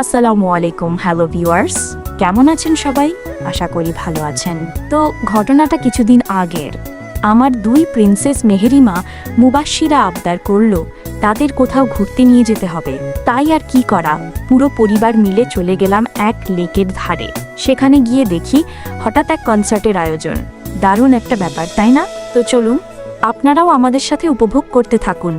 আসসালামু আলাইকুম, hello viewers. কেমন আছেন সবাই? আশা করি ভালো আছেন। তো ঘটনাটা কিছুদিন আগের। আমার দুই প্রিন্সেস মেহেরিমা মুবাশিরা আবদার করল, তাদের কোথাও ঘুরতে নিয়ে যেতে হবে। তাই আর কি করা? পুরো পরিবার মিলে চলে গেলাম এক লেকের ধারে। সেখানে গিয়ে দেখি হঠাৎ এক কনসার্টের আয়োজন। দারুণ একটা ব্যাপার, তাই না? তো চলুন, আপনারাও আমাদের সাথে উপভোগ করতে থাকুন।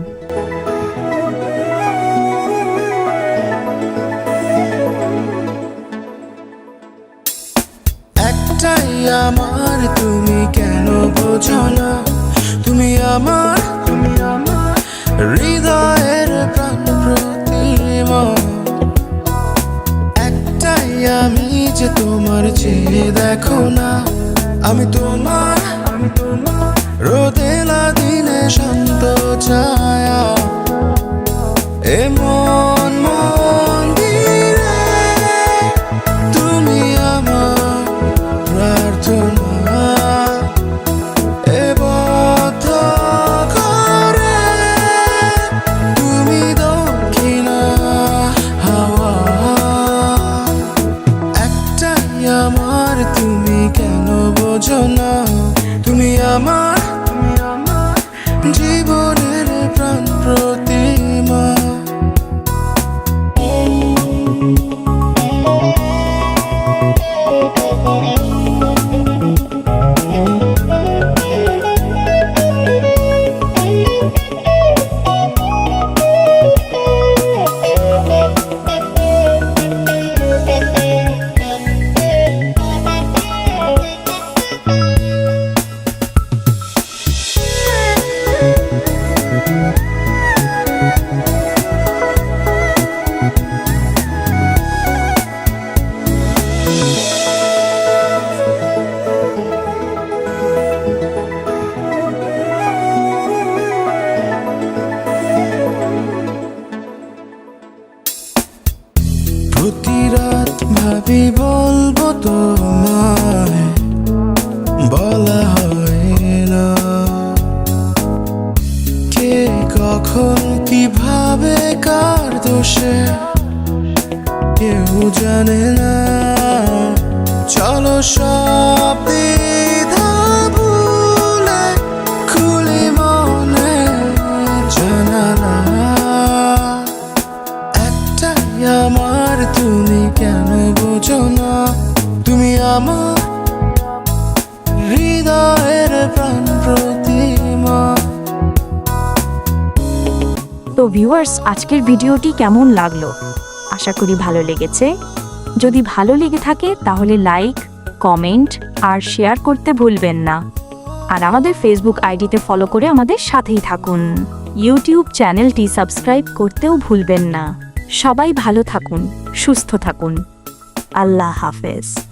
আমার, তুমি কেন বোঝো না তুমি আমার তুমি আমার হৃদয়ের প্রাণ প্রতিমা একটাই আমি যে তোমার চেয়ে দেখো না। আমি তোমার আমি তোমার রোদে না দিনে শান্ত ছায়া। এমন আমার তুমি আমার জীবনের প্রাণ প্রতিমা প্রতি ভাবি বলব তোমায়, বলা হয় না। কে কখন কীভাবে কার দোষে, কেউ জানে না। চলো সব দ্বিধা তো ভিউয়ার্স আজকের ভিডিওটি কেমন লাগল? আশা করি ভালো লেগেছে। যদি ভালো লেগে থাকে, তাহলে লাইক কমেন্ট আর শেয়ার করতে ভুলবেন না। আর আমাদের ফেসবুক আইডিতে ফলো করে আমাদের সাথেই থাকুন। ইউটিউব চ্যানেলটি সাবস্ক্রাইব করতেও ভুলবেন না। সবাই ভালো থাকুন, সুস্থ থাকুন। আল্লাহ হাফেজ।